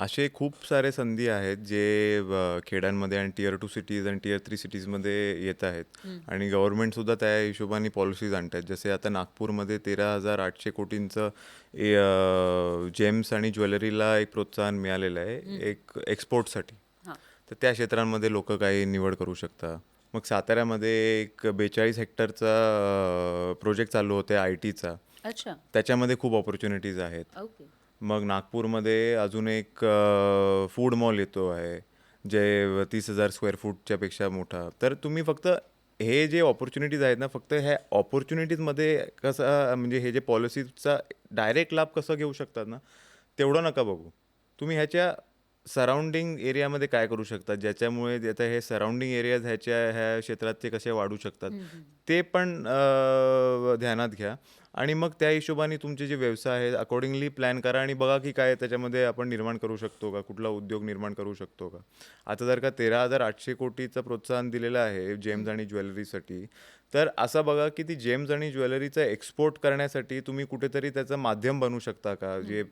असे खूप सारे संधी आहेत जे अ, खेड्यांमध्ये आणि टियर टू सिटीज आणि टियर थ्री सिटीजमध्ये येत आहेत. आणि गव्हर्नमेंटसुद्धा त्या हिशोबाने पॉलिसीज आणतात जसे आता नागपूरमध्ये तेरा हजार आठशे कोटींचं जेम्स आणि ज्वेलरीला एक प्रोत्साहन मिळालेलं आहे एक एक्सपोर्टसाठी तर त्या क्षेत्रांमध्ये लोक काही निवड करू शकतात मग साताऱ्यामध्ये एक बेचाळीस हेक्टरचा प्रोजेक्ट चालू होते आय टीचा. अच्छा. त्याच्यामध्ये खूप ऑपॉर्च्युनिटीज आहेत. ओके. मग नागपूरमध्ये अजून एक फूड मॉल येतो आहे जे तीस हजार स्क्वेअर फूटच्या पेक्षा मोठा. तर तुम्ही फक्त हे जे ऑपॉर्च्युनिटीज आहेत ना फक्त ह्या ऑपॉर्च्युनिटीजमध्ये कसं म्हणजे हे जे पॉलिसीचा डायरेक्ट लाभ कसं घेऊ शकतात ना तेवढं नका बघू. तुम्ही ह्याच्या सराउंडिंग एरियामध्ये काय करू शकतात? ज्याच्यामुळे आता हे सराउंडिंग एरियाज ह्याच्या ह्या क्षेत्रात कसे वाढू शकतात? ते पण ध्यानात घ्या. आणि मग त्या हिशोबाने तुमचे जे व्यवसाय आहेत अकॉर्डिंगली प्लॅन करा आणि बघा की काय त्याच्यामध्ये आपण निर्माण करू शकतो का? कुठला उद्योग निर्माण करू शकतो का? आता जर का तेरा हजार आठशे कोटीचं प्रोत्साहन दिलेलं आहे जेम्स आणि ज्वेलरीसाठी तर असं बघा की ती जेम्स आणि ज्वेलरीचं एक्सपोर्ट करण्यासाठी तुम्ही कुठेतरी त्याचं माध्यम बनू शकता का? जे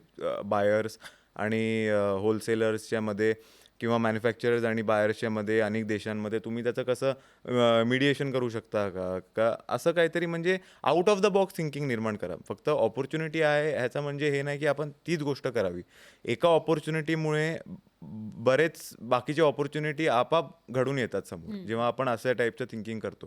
बायर्स आणि होलसेलर्सच्या मध्ये किंवा मॅन्युफॅक्चरर्स आणि बायर्सच्या मध्ये अनेक देशांमध्ये तुम्ही त्याचं कसं मिडिएशन करू शकता का? का असं काहीतरी म्हणजे out of the box thinking निर्माण करा. फक्त ऑपॉर्च्युनिटी आहे ह्याचं म्हणजे हे नाही की आपण तीच गोष्ट करावी. एका ऑपॉर्च्युनिटीमुळे बरेच बाकीचे ऑपॉर्च्युनिटी आपाप घडून येतात समोर. जेव्हा आपण अशा टाईपचं थिंकिंग करतो.